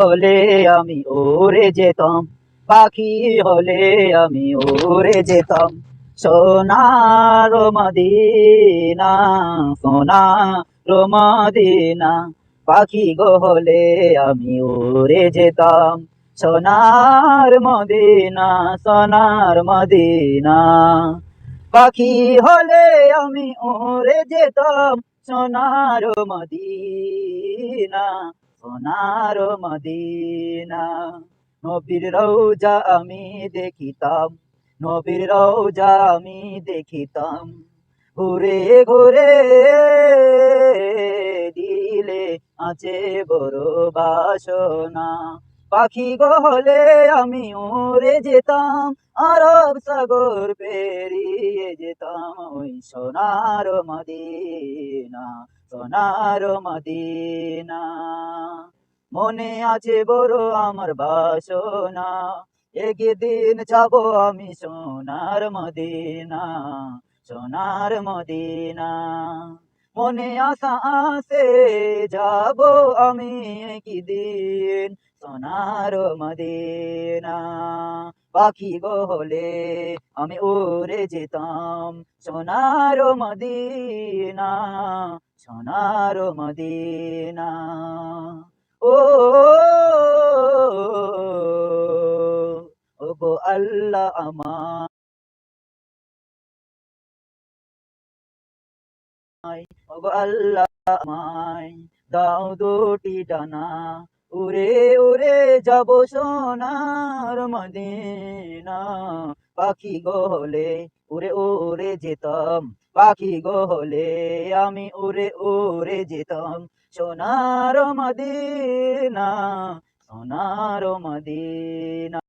হলে আমি ওরে যেতাম, পাখি হলে আমি ওরে যেতাম। সোনার মদিনা সোনার মদিনা, পাখি গো হলে আমি ওরে যেতাম। সোনার মদিনা সোনার মদিনা, পাখি হলে আমি ওরে যেতাম। সোনার মদিনা সোনার মদিনা। নবীর রৌজা আমি দেখিতাম, নবীর রৌজা আমি দেখিতাম। ঘুরে ঘুরে দিলে আছে বড় বাসনা। পাখি গহলে আমি উড়ে যেতাম, আরব সাগর পেরিয়ে যেতাম। ওই সোনার মদিনা সোনার মদিনা। মনে আছে বড় আমার বাসনা। একদিন যাব আমি সোনার মদিনা সোনার মদিনা। মনে আশা আছে, যাব আমি একদিন সোনার মদিনা। পাখি বলে আমি উড়ে যেতাম সোনার মদিনা সোনার মদিনা। গো আল্লাহ আমার ও গো আল্লাহ আমায়। দাও দুটি ডানা, উড়ে উড়ে যাব সোনার মদিনা। পাখি গহলে উড়ে উড়ে যেতাম। পাখি গহলে আমি উড়ে উড়ে যেতাম সোনার মদিনা সোনার মদিনা।